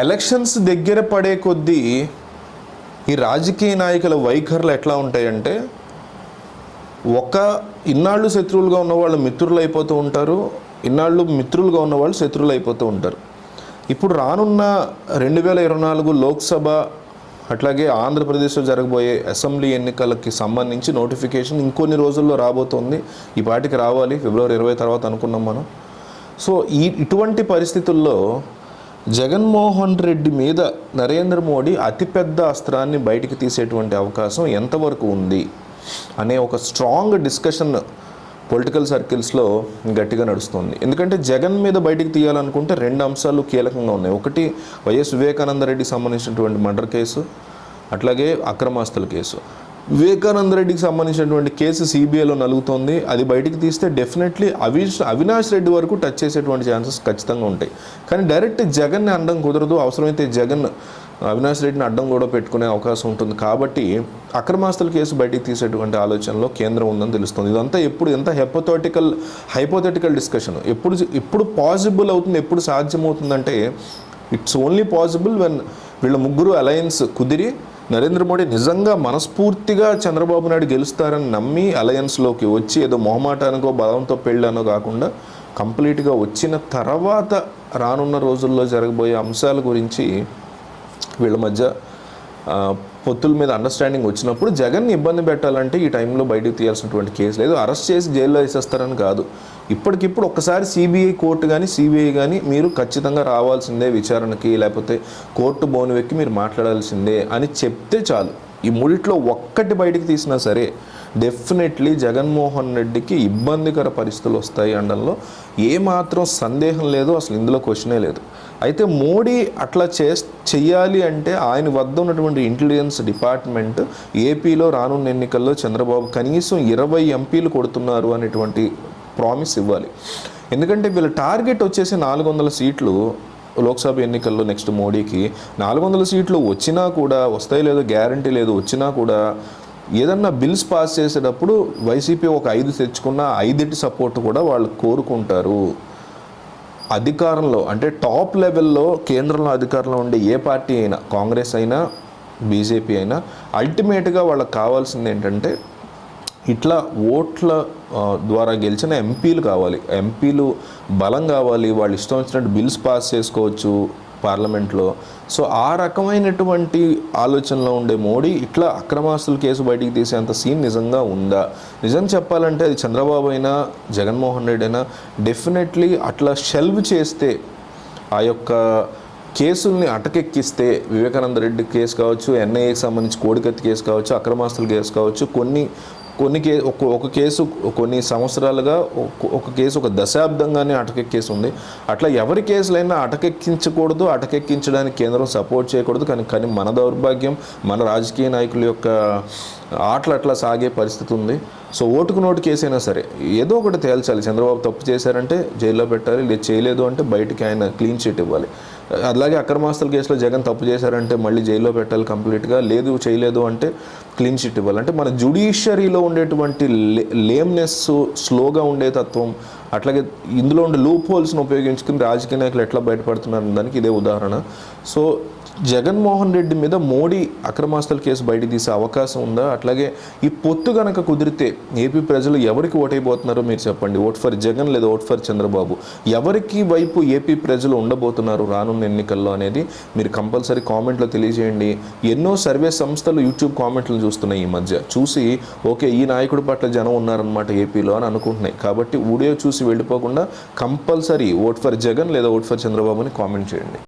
Elections దగ్గర పడే కొద్దీ ఈ రాజకీయ నాయకుల వైఖరులు ఎట్లా ఉంటాయంటే ఒక ఇన్నాళ్ళు శత్రువులుగా ఉన్న వాళ్ళు మిత్రులు అయిపోతూ ఉంటారు ఇన్నాళ్ళు మిత్రులుగా ఉన్న వాళ్ళు శత్రువులు అయిపోతూ ఉంటారు. ఇప్పుడు రానున్న రెండు వేల ఇరవై నాలుగు లోక్సభ అట్లాగే ఆంధ్రప్రదేశ్లో జరగబోయే అసెంబ్లీ ఎన్నికలకి సంబంధించి నోటిఫికేషన్ ఇంకొన్ని రోజుల్లో రాబోతోంది. ఈ పాటికి రావాలి ఫిబ్రవరి ఇరవై తర్వాత అనుకున్నాం మనం. సో ఈ ఇటువంటి పరిస్థితుల్లో జగన్మోహన్ రెడ్డి మీద నరేంద్ర మోడీ అతిపెద్ద అస్త్రాన్ని బయటికి తీసేటువంటి అవకాశం ఎంతవరకు ఉంది? అనే ఒక స్ట్రాంగ్ డిస్కషన్ పొలిటికల్ సర్కిల్స్లో గట్టిగా నడుస్తుంది. ఎందుకంటే జగన్ మీద బయటికి తీయాలనుకుంటే రెండు అంశాలు కీలకంగా ఉన్నాయి. ఒకటి వైఎస్ వివేకానందరెడ్డికి సంబంధించినటువంటి మర్డర్ కేసు అట్లాగే అక్రమాస్తుల కేసు. వివేకానంద రెడ్డికి సంబంధించినటువంటి కేసు సిబిఐలో నలుగుతోంది. అది బయటికి తీస్తే డెఫినెట్లీ అవిష్ అవినాష్ రెడ్డి వరకు టచ్ చేసేటువంటి ఛాన్సెస్ ఖచ్చితంగా ఉంటాయి. కానీ డైరెక్ట్ జగన్ని అడ్డం కుదరదు. అవసరమైతే జగన్ అవినాష్ రెడ్డిని అడ్డం కూడా పెట్టుకునే అవకాశం ఉంటుంది. కాబట్టి అక్రమాస్తుల కేసు బయటికి తీసేటువంటి ఆలోచనలో కేంద్రం ఉందని తెలుస్తుంది. ఇదంతా ఎప్పుడు ఎంత హెపోథెటికల్ హైపోథెటికల్ డిస్కషన్ ఎప్పుడు ఎప్పుడు పాసిబుల్ అవుతుంది ఎప్పుడు సాధ్యమవుతుందంటే ఇట్స్ ఓన్లీ పాసిబుల్ వెన్ వీళ్ళ ముగ్గురు అలయన్స్ కుదిరి నరేంద్ర మోడీ నిజంగా మనస్ఫూర్తిగా చంద్రబాబు నాయుడు గెలుస్తారని నమ్మి అలయన్స్లోకి వచ్చి ఏదో మొహమాటానికో బలంతో పెళ్ళానో కాకుండా కంప్లీట్గా వచ్చిన తర్వాత రానున్న రోజుల్లో జరగబోయే అంశాల గురించి వీళ్ళ మధ్య పొత్తుల మీద అండర్స్టాండింగ్ వచ్చినప్పుడు జగన్ని ఇబ్బంది పెట్టాలంటే ఈ టైంలో బయటకు తీయాల్సినటువంటి కేసు లేదు. అరెస్ట్ చేసి జైల్లో వేసేస్తారని కాదు. ఇప్పటికిప్పుడు ఒక్కసారి సిబిఐ కోర్టు కానీ సిబిఐ కానీ మీరు ఖచ్చితంగా రావాల్సిందే విచారణకి లేకపోతే కోర్టు బోను వెక్కి మీరు మాట్లాడాల్సిందే అని చెప్తే చాలు. ఈ మూడిట్లో ఒక్కటి బయటికి తీసినా సరే డెఫినెట్లీ జగన్మోహన్ రెడ్డికి ఇబ్బందికర పరిస్థితులు వస్తాయి అనడంలో ఏమాత్రం సందేహం లేదు. అసలు ఇందులో క్వశ్చనే లేదు. అయితే మోడీ అట్లా చే చెయ్యాలి అంటే ఆయన వద్ద ఉన్నటువంటి ఇంటెలిజెన్స్ డిపార్ట్మెంట్ ఏపీలో రానున్న ఎన్నికల్లో చంద్రబాబు కనీసం ఇరవై ఎంపీలు కొడుతున్నారు అనేటువంటి ప్రామిస్ ఇవ్వాలి. ఎందుకంటే వీళ్ళ టార్గెట్ వచ్చేసి నాలుగు వందల సీట్లు లోక్సభ ఎన్నికల్లో నెక్స్ట్ మోడీకి. నాలుగు వందల సీట్లు వచ్చినా కూడా వస్తాయి లేదో గ్యారంటీ లేదు వచ్చినా కూడా ఏదన్నా బిల్స్ పాస్ చేసేటప్పుడు వైసీపీ ఒక ఐదు తెచ్చుకున్న ఐదింటి సపోర్ట్ కూడా వాళ్ళు కోరుకుంటారు. అధికారంలో అంటే టాప్ లెవెల్లో కేంద్రంలో అధికారంలో ఉండే ఏ పార్టీ అయినా కాంగ్రెస్ అయినా బీజేపీ అయినా అల్టిమేట్గా వాళ్ళకి కావాల్సింది ఏంటంటే ఇట్లా ఓట్ల ద్వారా గెలిచిన ఎంపీలు కావాలి. ఎంపీలు బలం కావాలి వాళ్ళు ఇష్టం వచ్చినట్టు బిల్స్ పాస్ చేసుకోవచ్చు పార్లమెంట్లో. సో ఆ రకమైనటువంటి ఆలోచనలో ఉండే మోడీ ఇట్లా అక్రమాస్తుల కేసు బయటికి తీసేంత సీన్ నిజంగా ఉందా? నిజం చెప్పాలంటే అది చంద్రబాబు అయినా జగన్మోహన్ రెడ్డి అయినా డెఫినెట్లీ అట్లా షెల్వ్ చేస్తే ఆ యొక్క కేసుల్ని అటకెక్కిస్తే వివేకానంద రెడ్డి కేసు కావచ్చు ఎన్ఐఏకి సంబంధించి కోడికత్తి కేసు కావచ్చు అక్రమాస్తుల కేసు కావచ్చు కొన్ని కొన్ని కే ఒక ఒక కేసు కొన్ని సంవత్సరాలుగా ఒక- ఒక కేసు ఒక దశాబ్దంగానే అటకెక్కేసి ఉంది. అట్లా ఎవరి కేసులైనా అటకెక్కించకూడదు అటకెక్కించడానికి కేంద్రం సపోర్ట్ చేయకూడదు. కానీ కానీ మన దౌర్భాగ్యం మన రాజకీయ నాయకుల యొక్క ఆటలు అట్లా సాగే పరిస్థితి ఉంది. సో ఓటుకు నోటు కేసైనా సరే ఏదో ఒకటి తేల్చాలి. చంద్రబాబు తప్పు చేశారంటే జైల్లో పెట్టాలి లేదు చేయలేదు అంటే బయటికి ఆయన క్లీన్ చిట్ ఇవ్వాలి. అలాగే అక్రమాస్తుల కేసులో జగన్ తప్పు చేశారంటే మళ్ళీ జైల్లో పెట్టాలి కంప్లీట్గా లేదు చేయలేదు అంటే క్లీన్ చిట్ ఇవ్వాలి. అంటే మన జుడిషియరీలో ఉండేటువంటి లే లేమ్నెస్ స్లోగా ఉండే తత్వం అట్లాగే ఇందులో ఉండే లూప్ హోల్స్ని ఉపయోగించుకుని రాజకీయ నాయకులు ఎట్లా బయటపడుతున్నారు దానికి ఇదే ఉదాహరణ. సో జగన్మోహన్ రెడ్డి మీద మోడీ అక్రమాస్తుల కేసు బయట తీసే అవకాశం ఉందా? అట్లాగే ఈ పొత్తు గనక కుదిరితే ఏపీ ప్రజలు ఎవరికి ఓటైపోతున్నారో మీరు చెప్పండి. ఓట్ ఫర్ జగన్ లేదా ఓట్ ఫర్ చంద్రబాబు. ఎవరికి వైపు ఏపీ ప్రజలు ఉండబోతున్నారు రానున్న ఎన్నికల్లో అనేది మీరు కంపల్సరీ కామెంట్లో తెలియజేయండి. ఎన్నో సర్వే సంస్థలు యూట్యూబ్ కామెంట్లు చూస్తున్నాయి ఈ మధ్య. చూసి ఓకే ఈ నాయకుడి పట్ల జనం ఉన్నారనమాట ఏపీలో అని అనుకుంటున్నాయి. కాబట్టి ఊడియో చూసి వెళ్ళిపోకుండా కంపల్సరీ ఓట్ ఫర్ జగన్ లేదా ఓట్ ఫర్ చంద్రబాబుని కామెంట్ చేయండి.